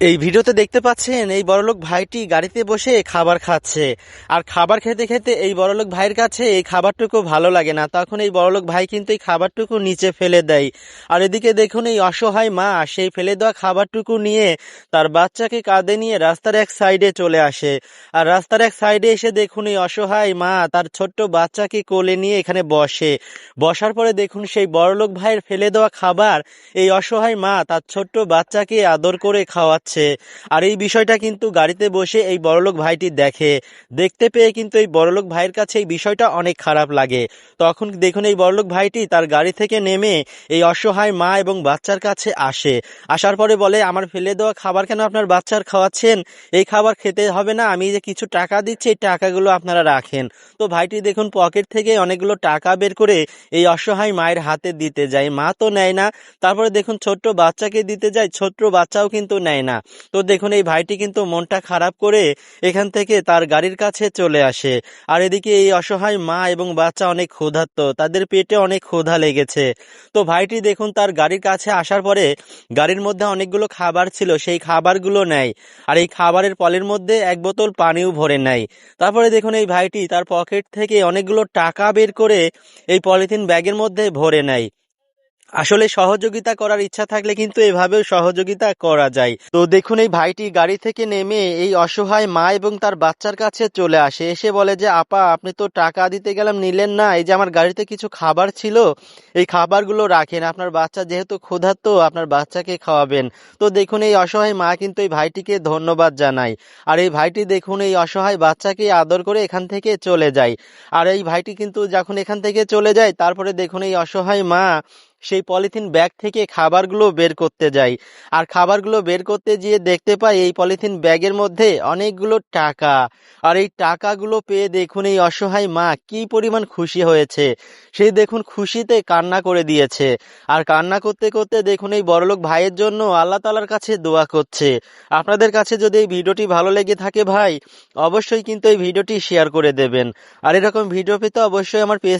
এই ভিডিওতে দেখতে পাচ্ছেন এই বড়লোক ভাইটি গাড়িতে বসে খাবার খাচ্ছে। আর খাবার খেতে খেতে এই বড়লোক ভাইয়ের কাছে এই খাবারটুকু ভালো লাগে না। তখন এই বড়লোক ভাই কিন্তু এই খাবারটুকু নিচে ফেলে দেয়। আর এদিকে দেখুন এই অসহায় মা সেই ফেলে দেওয়া খাবারটুকু নিয়ে তার বাচ্চাকে কাঁধে নিয়ে রাস্তার এক সাইডে চলে আসে। আর রাস্তার এক সাইডে এসে দেখুন এই অসহায় মা তার ছোট্ট বাচ্চাকে কোলে নিয়ে এখানে বসে। বসার পরে দেখুন সেই বড়লোক ভাইয়ের ফেলে দেওয়া খাবার এই অসহায় মা তার ছোট্ট বাচ্চাকে আদর করে খাওয়াচ্ছে আর এই বিষয়টা কিন্তু গাড়িতে বসে এই বড়লোক ভাইটি দেখে। দেখতে পেয়ে কিন্তু এই বড়লোক ভাইয়ের কাছে এই বিষয়টা অনেক খারাপ লাগে। তখন দেখুন এই বড়লোক ভাইটি তার গাড়ি থেকে নেমে এই অসহায় মা এবং বাচ্চার কাছে আসে। আসার পরে বলে, আমার ফেলে দেওয়া খাবার কেন আপনার বাচ্চার খাওয়াচ্ছেন? এই খাবার খেতে হবে না, আমি যে কিছু টাকা দিচ্ছি, এই টাকাগুলো আপনারা রাখেন। তো ভাইটি দেখুন পকেট থেকে অনেকগুলো টাকা বের করে এই অসহায় মায়ের হাতে দিতে যায়। মা তো নেয় না, তারপরে দেখুন ছোট্ট বাচ্চাকে দিতে যায়, ছোট্ট বাচ্চাও কিন্তু নেয় না তো দেখুন, এই ভাইটি কিন্তু মনটা খারাপ করে এখান থেকে তার গাড়ির কাছে চলে আসে। আর এদিকে এই অসহায় মা এবং বাচ্চা অনেক ক্ষুধার্ত, তাদের পেটে অনেক ক্ষুধা লেগেছে। তো ভাইটি দেখুন, তার গাড়ির কাছে আসার পরে গাড়ির মধ্যে অনেকগুলো খাবার ছিল, সেই খাবারগুলো নেয়। আর এই খাবারের পলের মধ্যে এক বোতল পানিও ভরে নেয়। তারপরে দেখুন, এই ভাইটি তার পকেট থেকে অনেকগুলো টাকা বের করে এই পলিথিন ব্যাগের মধ্যে ভরে নেয়। আসলে সহযোগিতা করার ইচ্ছা থাকলে কিন্তু এভাবেও সহযোগিতা করা যায়। তো দেখুন, এই ভাইটি গাড়ি থেকে নেমে এই অসহায় মা এবং তার বাচ্চার কাছে চলে আসে। এসে বলে যে, আপা, আপনি তো টাকা দিতে গেলাম, নিলেন না। এই যে আমার গাড়িতে কিছু খাবার ছিল, এই খাবারগুলো রাখেন। আপনার বাচ্চা যেহেতু ক্ষুধার্ত, আপনার বাচ্চাকে খাওয়াবেন। তো দেখুন, এই অসহায় মা কিন্তু এই ভাইটিকে ধন্যবাদ জানায়। আর এই ভাইটি দেখুন, এই অসহায় বাচ্চাকে আদর করে এখান থেকে চলে যায়। আর এই ভাইটি কিন্তু যখন এখান থেকে চলে যায়, তারপরে দেখুন, এই অসহায় মা সেই পলিথিন ব্যাগ থেকে খাবারগুলো বের করতে যাই। আর খাবারগুলো বের করতে গিয়ে দেখতে পাই এই পলিথিন ব্যাগের মধ্যে অনেকগুলো টাকা। আর এই টাকাগুলো পেয়ে দেখুন এই অসহায় মা কি পরিমাণ খুশি হয়েছে। সেই দেখুন খুশিতে কান্না করে দিয়েছে। আর কান্না করতে করতে দেখুন এই বড়লোক ভাইয়ের জন্য আল্লাহ তালার কাছে দোয়া করছে। আপনাদের কাছে যদি এই ভিডিওটি ভালো লেগে থাকে ভাই, অবশ্যই কিন্তু এই ভিডিওটি শেয়ার করে দেবেন। আর এরকম ভিডিও পেতে অবশ্যই আমার পেজ